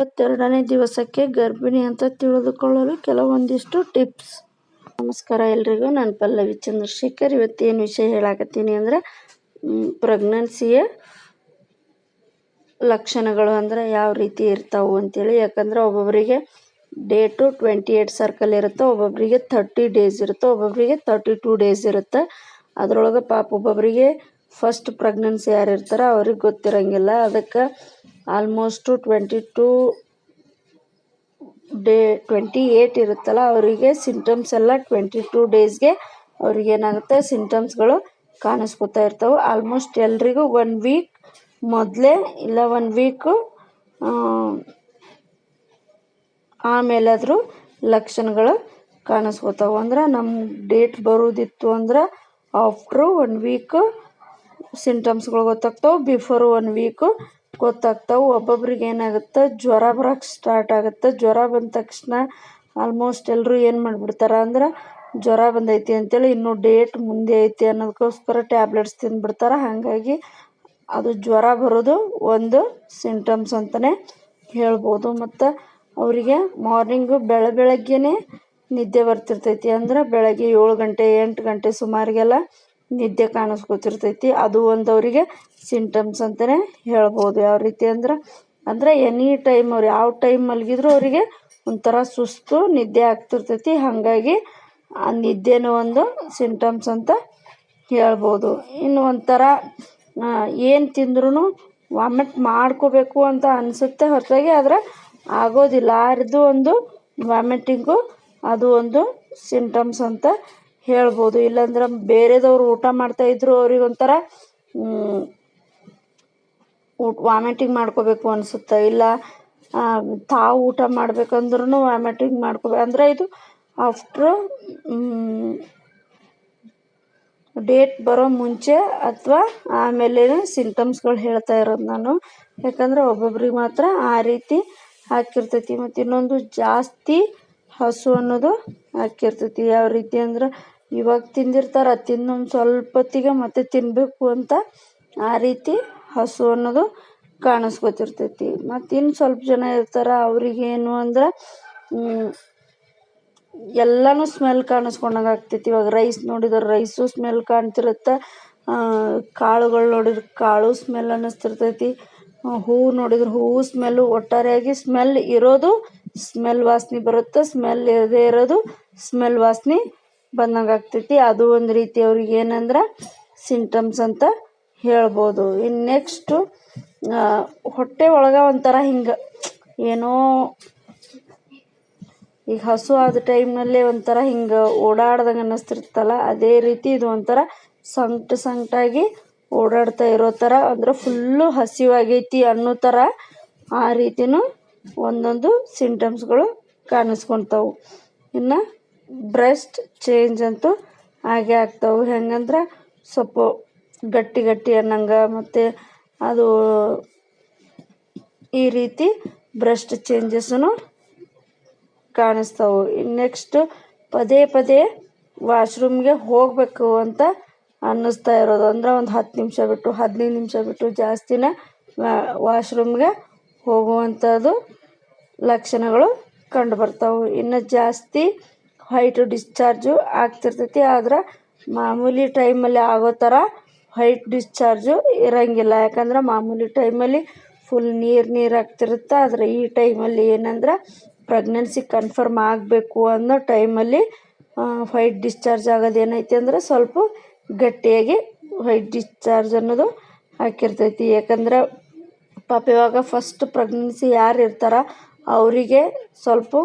ಇಪ್ಪತ್ತೆರಡನೇ ದಿವಸಕ್ಕೆ ಗರ್ಭಿಣಿ ಅಂತ ತಿಳಿದುಕೊಳ್ಳಲು ಕೆಲವೊಂದಿಷ್ಟು ಟಿಪ್ಸ್. ನಮಸ್ಕಾರ ಎಲ್ರಿಗೂ. ನಾನು ಪಲ್ಲವಿ ಚಂದ್ರಶೇಖರ್. ಇವತ್ತೇನು ವಿಷಯ ಹೇಳಾಕತ್ತೀನಿ ಅಂದರೆ ಪ್ರೆಗ್ನೆನ್ಸಿಯ ಲಕ್ಷಣಗಳು ಅಂದರೆ ಯಾವ ರೀತಿ ಇರ್ತಾವು ಅಂತೇಳಿ. ಯಾಕಂದ್ರೆ ಒಬ್ಬೊಬ್ಬರಿಗೆ ಡೇಟು ಟ್ವೆಂಟಿ ಏಯ್ಟ್ ಸರ್ಕಲ್ ಇರುತ್ತೆ ಒಬ್ಬೊಬ್ಬರಿಗೆ ಥರ್ಟಿ ಡೇಸ್ ಇರುತ್ತೆ ಒಬ್ಬೊಬ್ಬರಿಗೆ ತರ್ಟಿ ಟೂ ಡೇಸ್ ಇರುತ್ತೆ. ಅದರೊಳಗೆ ಪಾಪ ಒಬ್ಬೊಬ್ಬರಿಗೆ ಫಸ್ಟ್ ಪ್ರೆಗ್ನೆನ್ಸಿ ಯಾರು ಇರ್ತಾರೋ ಅವ್ರಿಗೆ ಗೊತ್ತಿರಂಗಿಲ್ಲ. ಅದಕ್ಕೆ almost twenty two day twenty eight ಇರುತ್ತಲ್ಲ, ಅವರಿಗೆ ಸಿಂಟಮ್ಸ್ ಎಲ್ಲ ಟ್ವೆಂಟಿ ಟೂ ಡೇಸ್ಗೆ ಅವ್ರಿಗೆ ಏನಾಗುತ್ತೆ ಸಿಂಟಮ್ಸ್ಗಳು ಕಾಣಿಸ್ಕೊತಾ ಇರ್ತವೆ. ಆಲ್ಮೋಸ್ಟ್ ಎಲ್ರಿಗೂ ಒನ್ ವೀಕ್ ಮೊದಲೇ ಇಲ್ಲ ಒನ್ ವೀಕು ಆಮೇಲಾದರೂ ಲಕ್ಷಣಗಳು ಕಾಣಿಸ್ಕೊತಾವೆ. ಅಂದ್ರೆ ನಮ್ಮ ಡೇಟ್ ಬರೋದಿತ್ತು ಅಂದ್ರೆ ಆಫ್ಟ್ರು ಒನ್ ವೀಕು ಸಿಂಟಮ್ಸ್ಗಳು ಗೊತ್ತಾಗ್ತಾವೆ. ಬಿಫೋರ್ ಒನ್ ವೀಕು ಗೊತ್ತಾಗ್ತಾವೆ. ಒಬ್ಬೊಬ್ರಿಗೆ ಏನಾಗುತ್ತೆ? ಜ್ವರ ಬರೋಕ್ಕೆ ಸ್ಟಾರ್ಟ್ ಆಗುತ್ತೆ? ಜ್ವರ ಬಂದ ತಕ್ಷಣ ಆಲ್ಮೋಸ್ಟ್ ಎಲ್ಲರೂ ಏನು ಮಾಡಿಬಿಡ್ತಾರೆ ಅಂದ್ರೆ, ಜ್ವರ ಬಂದೈತಿ ಅಂತೇಳಿ ಇನ್ನೂ ಡೇಟ್ ಮುಂದೆ ಐತಿ ಅನ್ನೋದಕ್ಕೋಸ್ಕರ ಟ್ಯಾಬ್ಲೆಟ್ಸ್ ತಿಂದ್ಬಿಡ್ತಾರೆ. ಹಾಗಾಗಿ ಅದು ಜ್ವರ ಬರೋದು ಒಂದು ಸಿಂಟಮ್ಸ್ ಅಂತಲೇ ಹೇಳ್ಬೋದು. ಮತ್ತು ಅವರಿಗೆ ಮಾರ್ನಿಂಗು ಬೆಳ ಬೆಳಗ್ಗೆನೇ ನಿದ್ದೆ ಬರ್ತಿರ್ತೈತಿ ಅಂದ್ರೆ ಬೆಳಗ್ಗೆ ಏಳು ಗಂಟೆ ಎಂಟು ಗಂಟೆ ಸುಮಾರಿಗೆಲ್ಲ ನಿದ್ದೆ ಕಾಣಿಸ್ಕೊತಿರ್ತೈತಿ. ಅದು ಒಂದು ಅವರಿಗೆ ಸಿಂಟಮ್ಸ್ ಅಂತಲೇ ಹೇಳ್ಬೋದು. ಯಾವ ರೀತಿ ಅಂದ್ರೆ, ಅಂದರೆ ಎನಿ ಟೈಮ್ ಅವ್ರು ಯಾವ ಟೈಮ್ ಮಲಗಿದ್ರು ಅವರಿಗೆ ಒಂಥರ ಸುಸ್ತು, ನಿದ್ದೆ ಆಗ್ತಿರ್ತೈತಿ. ಹಾಗಾಗಿ ಆ ನಿದ್ದೆನೂ ಒಂದು ಸಿಂಟಮ್ಸ್ ಅಂತ ಹೇಳ್ಬೋದು. ಇನ್ನು ಒಂಥರ ಏನು ತಿಂದ್ರೂ ವಾಮಿಟ್ ಮಾಡ್ಕೋಬೇಕು ಅಂತ ಅನಿಸುತ್ತೆ ಹೊರತಾಗಿ, ಆದರೆ ಆಗೋದಿಲ್ಲ. ಅದು ಒಂದು ವಾಮಿಟಿಂಗು ಅದು ಒಂದು ಸಿಂಟಮ್ಸ್ ಅಂತ ಹೇಳ್ಬೋದು. ಇಲ್ಲಾಂದ್ರೆ ಬೇರೆದವ್ರು ಊಟ ಮಾಡ್ತಾಯಿದ್ರು ಅವ್ರಿಗೆ ಒಂಥರ ವಾಮಿಟಿಂಗ್ ಮಾಡ್ಕೋಬೇಕು ಅನಿಸುತ್ತೆ. ಇಲ್ಲ ತಾವು ಊಟ ಮಾಡ್ಬೇಕಂದ್ರೂ ವಾಮಿಟಿಂಗ್ ಮಾಡ್ಕೋಬೇಕು ಅಂದರೆ ಇದು ಆಫ್ಟರ್ ಡೇಟ್ ಬರೋ ಮುಂಚೆ ಅಥವಾ ಆಮೇಲೆ ಸಿಂಟಮ್ಸ್ಗಳು ಹೇಳ್ತಾ ಇರೋದು ನಾನು. ಯಾಕಂದರೆ ಒಬ್ಬೊಬ್ರಿಗೆ ಮಾತ್ರ ಆ ರೀತಿ ಹಾಕಿರ್ತೈತಿ. ಮತ್ತು ಇನ್ನೊಂದು ಜಾಸ್ತಿ ಹಸು ಅನ್ನೋದು ಹಾಕಿರ್ತೈತಿ. ಯಾವ ರೀತಿ ಅಂದ್ರೆ ಇವಾಗ ತಿಂದಿರ್ತಾರೆ ತಿನ್ನೊಂದು ಸ್ವಲ್ಪ ಹೊತ್ತಿಗೆ ಮತ್ತೆ ತಿನ್ನಬೇಕು ಅಂತ ಆ ರೀತಿ ಹಸು ಅನ್ನೋದು ಕಾಣಿಸ್ಕೊತಿರ್ತೈತಿ. ಮತ್ತು ಇನ್ನು ಸ್ವಲ್ಪ ಜನ ಇರ್ತಾರೆ ಅವ್ರಿಗೇನು ಅಂದ್ರೆ ಎಲ್ಲನೂ ಸ್ಮೆಲ್ ಕಾಣಿಸ್ಕೊಂಡಂಗೆ ಆಗ್ತೈತಿ. ಇವಾಗ ರೈಸ್ ನೋಡಿದ್ರೆ ರೈಸು ಸ್ಮೆಲ್ ಕಾಣ್ತಿರುತ್ತೆ ಕಾಳುಗಳು ನೋಡಿದ್ರೆ ಕಾಳು ಸ್ಮೆಲ್ ಅನ್ನಿಸ್ತಿರ್ತೈತಿ. ಹೂವು ನೋಡಿದ್ರೆ ಹೂವು ಸ್ಮೆಲ್ಲು ಒಟ್ಟಾರೆಯಾಗಿ ಸ್ಮೆಲ್ ಇರೋದು ಸ್ಮೆಲ್ ವಾಸನೆ ಬರುತ್ತೆ, ಸ್ಮೆಲ್ ಇರದೇ ಇರೋದು ಸ್ಮೆಲ್ ವಾಸನೆ ಬಂದಂಗೆ ಆಗ್ತೈತಿ. ಅದು ಒಂದು ರೀತಿ ಅವ್ರಿಗೆ ಏನಂದ್ರೆ ಸಿಂಟಮ್ಸ್ ಅಂತ ಹೇಳ್ಬೋದು. ಇನ್ನು ನೆಕ್ಸ್ಟು ಹೊಟ್ಟೆ ಒಳಗೆ ಒಂಥರ ಹಿಂಗೆ ಏನೋ ಈಗ ಹಸು ಆದ ಟೈಮ್ನಲ್ಲೇ ಒಂಥರ ಹಿಂಗೆ ಓಡಾಡ್ದಂಗೆ ಅನ್ನಿಸ್ತಿರ್ತಲ್ಲ, ಅದೇ ರೀತಿ ಇದು ಒಂಥರ ಸಂಕಟ ಸಂಕಟಾಗಿ ಓಡಾಡ್ತಾ ಇರೋ ಥರ ಅಂದ್ರೆ ಫುಲ್ಲು ಹಸಿವಾಗೈತಿ ಅನ್ನೋ ಥರ ಆ ರೀತಿಯೂ ಒಂದೊಂದು ಸಿಂಟಮ್ಸ್ಗಳು ಕಾಣಿಸ್ಕೊತಾವೆ. ಇನ್ನು ಬ್ರೆಸ್ಟ್ ಚೇಂಜ್ ಅಂತೂ ಹಾಗೆ ಆಗ್ತಾವೆ. ಹೆಂಗಂದ್ರೆ ಸ್ವಲ್ಪ ಗಟ್ಟಿ ಗಟ್ಟಿ ಅನ್ನಂಗೆ ಮತ್ತು ಅದು ಈ ರೀತಿ ಬ್ರೆಸ್ಟ್ ಚೇಂಜಸ್ಸೂ ಕಾಣಿಸ್ತಾವೆ. ನೆಕ್ಸ್ಟು ಪದೇ ಪದೇ ವಾಶ್ರೂಮ್ಗೆ ಹೋಗಬೇಕು ಅಂತ ಅನ್ನಿಸ್ತಾ ಇರೋದು. ಅಂದ್ರೆ ಒಂದು ಹತ್ತು ನಿಮಿಷ ಬಿಟ್ಟು, ಹದಿನೈದು ನಿಮಿಷ ಬಿಟ್ಟು ಜಾಸ್ತಿನೇ ವಾಶ್ರೂಮ್ಗೆ ಹೋಗುವಂಥದ್ದು ಲಕ್ಷಣಗಳು ಕಂಡು ಬರ್ತಾವೆ ಇನ್ನು ಜಾಸ್ತಿ ವೈಟ್ ಡಿಸ್ಚಾರ್ಜು ಆಗ್ತಿರ್ತೈತಿ. ಆದ್ರೆ ಮಾಮೂಲಿ ಟೈಮಲ್ಲಿ ಆಗೋ ಥರ ವೈಟ್ ಡಿಸ್ಚಾರ್ಜು ಇರಂಗಿಲ್ಲ. ಯಾಕಂದ್ರೆ ಮಾಮೂಲಿ ಟೈಮಲ್ಲಿ ಫುಲ್ ನೀರು ನೀರು ಆಗ್ತಿರುತ್ತೆ. ಆದರೆ ಈ ಟೈಮಲ್ಲಿ ಏನಂದ್ರೆ ಪ್ರೆಗ್ನೆನ್ಸಿ ಕನ್ಫರ್ಮ್ ಆಗಬೇಕು ಅನ್ನೋ ಟೈಮಲ್ಲಿ ವೈಟ್ ಡಿಸ್ಚಾರ್ಜ್ ಆಗೋದು ಏನೈತಿ ಅಂದ್ರೆ ಸ್ವಲ್ಪ ಗಟ್ಟಿಯಾಗಿ ವೈಟ್ ಡಿಸ್ಚಾರ್ಜ್ ಅನ್ನೋದು ಹಾಕಿರ್ತೈತಿ. ಯಾಕಂದ್ರೆ ಪಾಪ ಇವಾಗ ಫಸ್ಟ್ ಪ್ರೆಗ್ನೆನ್ಸಿ ಯಾರು ಇರ್ತಾರ, ಅವರಿಗೆ ಸ್ವಲ್ಪ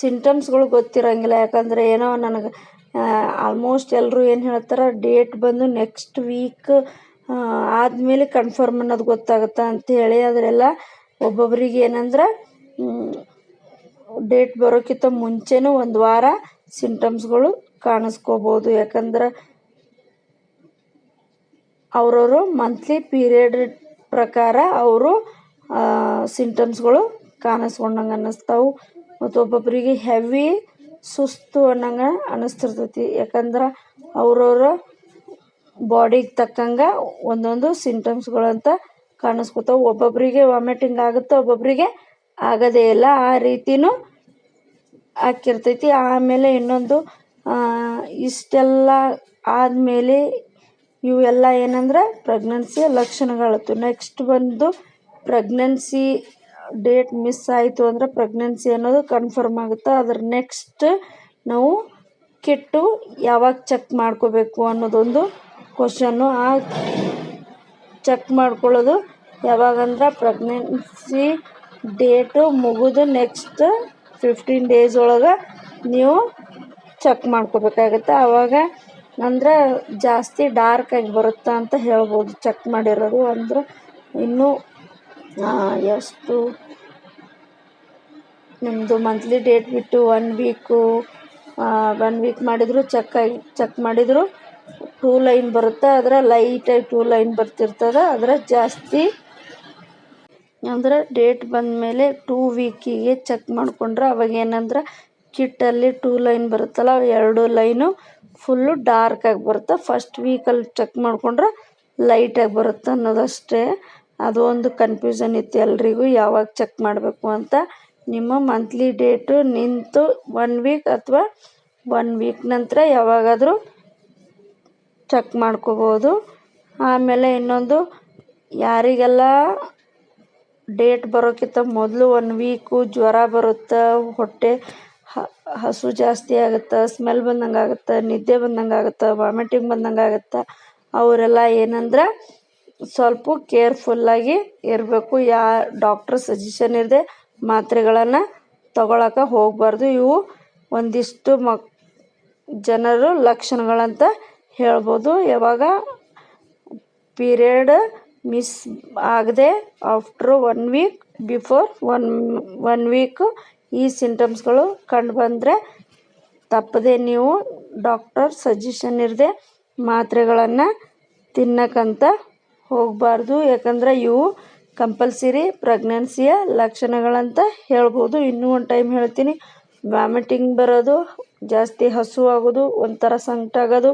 ಸಿಂಟಮ್ಸ್ಗಳು ಗೊತ್ತಿರೋಂಗಿಲ್ಲ. ಯಾಕಂದರೆ ಏನೋ ನನಗೆ ಆಲ್ಮೋಸ್ಟ್ ಎಲ್ಲರೂ ಏನು ಹೇಳ್ತಾರೆ ಡೇಟ್ ಬಂದು ನೆಕ್ಸ್ಟ್ ವೀಕ್ ಆದಮೇಲೆ ಕನ್ಫರ್ಮ್ ಅನ್ನೋದು ಗೊತ್ತಾಗುತ್ತೆ ಅಂತ ಹೇಳಿ, ಅದರೆಲ್ಲ ಒಬ್ಬೊಬ್ಬರಿಗೆ ಏನಂದ್ರೆ ಡೇಟ್ ಬರೋಕ್ಕಿಂತ ಮುಂಚೆನೂ ಒಂದು ವಾರ ಸಿಂಟಮ್ಸ್ಗಳು ಕಾಣಿಸ್ಕೋಬೋದು. ಯಾಕಂದ್ರೆ ಅವರವರು ಮಂತ್ಲಿ ಪೀರಿಯಡ್ ಪ್ರಕಾರ ಅವರು ಸಿಂಟಮ್ಸ್ಗಳು ಕಾಣಿಸ್ಕೊಂಡಂಗೆ ಅನ್ನಿಸ್ತಾವೆ. ಮತ್ತು ಒಬ್ಬೊಬ್ಬರಿಗೆ ಹೆವಿ ಸುಸ್ತು ಅನ್ನಂಗೆ ಅನ್ನಿಸ್ತಿರ್ತೈತಿ. ಯಾಕಂದ್ರೆ ಅವ್ರವ್ರ ಬಾಡಿಗೆ ತಕ್ಕಂಗೆ ಒಂದೊಂದು ಸಿಂಟಮ್ಸ್ಗಳಂತ ಕಾಣಿಸ್ಕೊತಾವೆ. ಒಬ್ಬೊಬ್ಬರಿಗೆ ವಾಮಿಟಿಂಗ್ ಆಗುತ್ತೆ ಒಬ್ಬೊಬ್ಬರಿಗೆ ಆಗೋದೇ ಇಲ್ಲ. ಆ ರೀತಿನೂ ಆಕಿರ್ತೈತಿ ಆಮೇಲೆ ಇನ್ನೊಂದು ಇಷ್ಟೆಲ್ಲ ಆದಮೇಲೆ ಇವೆಲ್ಲ ಏನಂದ್ರೆ ಪ್ರೆಗ್ನೆನ್ಸಿಯ ಲಕ್ಷಣಗಳತ್ತು ನೆಕ್ಸ್ಟ್ ಬಂದು ಪ್ರೆಗ್ನೆನ್ಸಿ ಡೇಟ್ ಮಿಸ್ ಆಯಿತು ಅಂದರೆ ಪ್ರೆಗ್ನೆನ್ಸಿ ಅನ್ನೋದು ಕನ್ಫರ್ಮ್ ಆಗುತ್ತೆ. ಅದ್ರ ನೆಕ್ಸ್ಟ್ ನಾವು ಕಿಟ್ಟು ಯಾವಾಗ ಚೆಕ್ ಮಾಡ್ಕೋಬೇಕು ಅನ್ನೋದೊಂದು ಕ್ವಶನ್ನು ಆ ಚೆಕ್ ಮಾಡ್ಕೊಳ್ಳೋದು ಯಾವಾಗಂದ್ರೆ ಪ್ರೆಗ್ನೆನ್ಸಿ ಡೇಟು ಮುಗಿದು ನೆಕ್ಸ್ಟ್ ಫಿಫ್ಟೀನ್ ಡೇಸ್ ಒಳಗೆ ನೀವು ಚೆಕ್ ಮಾಡ್ಕೋಬೇಕಾಗತ್ತೆ. ಆವಾಗ ಅಂದ್ರೆ ಜಾಸ್ತಿ ಡಾರ್ಕ್ ಆಗಿ ಬರುತ್ತಾ ಅಂತ ಹೇಳ್ಬೋದು. ಚೆಕ್ ಮಾಡಿರೋದು ಅಂದ್ರೆ ಇನ್ನೂ ಎಷ್ಟು? ನಿಮ್ಮದು ಮಂತ್ಲಿ ಡೇಟ್ ಬಿಟ್ಟು ಒನ್ ವೀಕು ಒನ್ ವೀಕ್ ಮಾಡಿದರೂ ಚೆಕ್ ಆಗಿ ಚೆಕ್ ಮಾಡಿದರೂ ಟೂ ಲೈನ್ ಬರುತ್ತೆ. ಅದರ ಲೈಟಾಗಿ ಟೂ ಲೈನ್ ಬರ್ತಿರ್ತದೆ. ಅದರ ಜಾಸ್ತಿ ಅಂದರೆ ಡೇಟ್ ಬಂದಮೇಲೆ ಟೂ ವೀಕಿಗೆ ಚೆಕ್ ಮಾಡಿಕೊಂಡ್ರೆ ಅವಾಗ ಏನಂದ್ರೆ ಕಿಟ್ಟಲ್ಲಿ ಟೂ ಲೈನ್ ಬರುತ್ತಲ್ಲ, ಎರಡು ಲೈನು ಫುಲ್ಲು ಡಾರ್ಕಾಗಿ ಬರುತ್ತೆ. ಫಸ್ಟ್ ವೀಕಲ್ಲಿ ಚೆಕ್ ಮಾಡಿಕೊಂಡ್ರೆ ಲೈಟಾಗಿ ಬರುತ್ತೆ ಅನ್ನೋದಷ್ಟೇ. ಅದು ಒಂದು ಕನ್ಫ್ಯೂಷನ್ ಇತ್ತು ಎಲ್ರಿಗೂ, ಯಾವಾಗ ಚೆಕ್ ಮಾಡಬೇಕು ಅಂತ. ನಿಮ್ಮ ಮಂತ್ಲಿ ಡೇಟು ನಿಂತು ಒನ್ ವೀಕ್ ಅಥವಾ ಒನ್ ವೀಕ್ ನಂತರ ಯಾವಾಗಾದರೂ ಚೆಕ್ ಮಾಡ್ಕೋಬೋದು. ಆಮೇಲೆ ಇನ್ನೊಂದು, ಯಾರಿಗೆಲ್ಲ ಡೇಟ್ ಬರೋಕ್ಕಿಂತ ಮೊದಲು ಒನ್ ವೀಕು ಜ್ವರ ಬರುತ್ತೆ, ಹೊಟ್ಟೆ ಹಸು ಜಾಸ್ತಿ ಆಗುತ್ತೆ ಸ್ಮೆಲ್ ಬಂದಂಗೆ ಆಗುತ್ತೆ, ನಿದ್ದೆ ಬಂದಂಗೆ ಆಗುತ್ತೆ ವಾಮಿಟಿಂಗ್ ಬಂದಂಗೆ ಆಗುತ್ತೆ, ಅವರೆಲ್ಲ ಏನಂದ್ರೆ ಸ್ವಲ್ಪ ಕೇರ್ಫುಲ್ಲಾಗಿ ಇರಬೇಕು. ಯಾ ಡಾಕ್ಟ್ರ್ ಸಜೆಷನ್ ಇರದೆ ಮಾತ್ರೆಗಳನ್ನು ತಗೊಳಕ್ಕೆ ಹೋಗಬಾರ್ದು. ಇವು ಒಂದಿಷ್ಟು ಮಕ್, ಜನರು ಲಕ್ಷಣಗಳಂತ ಹೇಳ್ಬೋದು. ಯಾವಾಗ ಪೀರಿಯಡ್ ಮಿಸ್ ಆಗದೆ after one week before one one week ಈ ಸಿಂಟಮ್ಸ್ಗಳು ಕಂಡು ಬಂದರೆ ತಪ್ಪದೆ ನೀವು ಡಾಕ್ಟರ್ ಸಜೆಷನ್ ಇರದೆ ಮಾತ್ರೆಗಳನ್ನು ತಿನ್ನಕ್ಕಂತ ಹೋಗಬಾರ್ದು. ಯಾಕಂದ್ರೆ ಇವು ಕಂಪಲ್ಸರಿ ಪ್ರೆಗ್ನೆನ್ಸಿಯ ಲಕ್ಷಣಗಳಂತ ಹೇಳ್ಬೋದು. ಇನ್ನೂ ಒಂದು ಟೈಮ್ ಹೇಳ್ತೀನಿ. ವಾಮಿಟಿಂಗ್ ಬರೋದು, ಜಾಸ್ತಿ ಹಸುವಾಗೋದು ಒಂಥರ ಸಂಕಟ ಆಗೋದು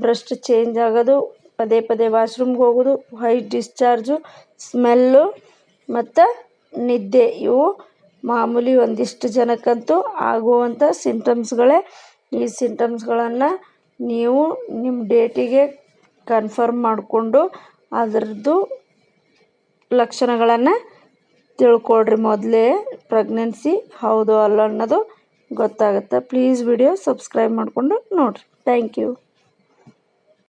ಬ್ರೆಸ್ಟ್ ಚೇಂಜ್ ಆಗೋದು, ಪದೇ ಪದೇ ವಾಶ್ರೂಮ್ಗೆ ಹೋಗೋದು ವೈಟ್ ಡಿಸ್ಚಾರ್ಜು ಸ್ಮೆಲ್ಲು ಮತ್ತು ನಿದ್ದೆ ಇವು ಮಾಮೂಲಿ ಒಂದಿಷ್ಟು ಜನಕ್ಕಂತೂ ಆಗುವಂಥ ಸಿಂಟಮ್ಸ್ಗಳೇ ಈ ಸಿಂಟಮ್ಸ್ಗಳನ್ನು ನೀವು ನಿಮ್ಮ ಡೇಟಿಗೆ ಕನ್ಫರ್ಮ್ ಮಾಡಿಕೊಂಡು ಅದರದ್ದು ಲಕ್ಷಣಗಳನ್ನು ತಿಳ್ಕೊಳ್ರಿ ಮೊದಲೇ ಪ್ರೆಗ್ನೆನ್ಸಿ ಹೌದು ಅಲ್ಲ ಅನ್ನೋದು ಗೊತ್ತಾಗುತ್ತೆ. ಪ್ಲೀಸ್ ವಿಡಿಯೋ ಸಬ್ಸ್ಕ್ರೈಬ್ ಮಾಡಿಕೊಂಡು ನೋಡಿರಿ. Thank you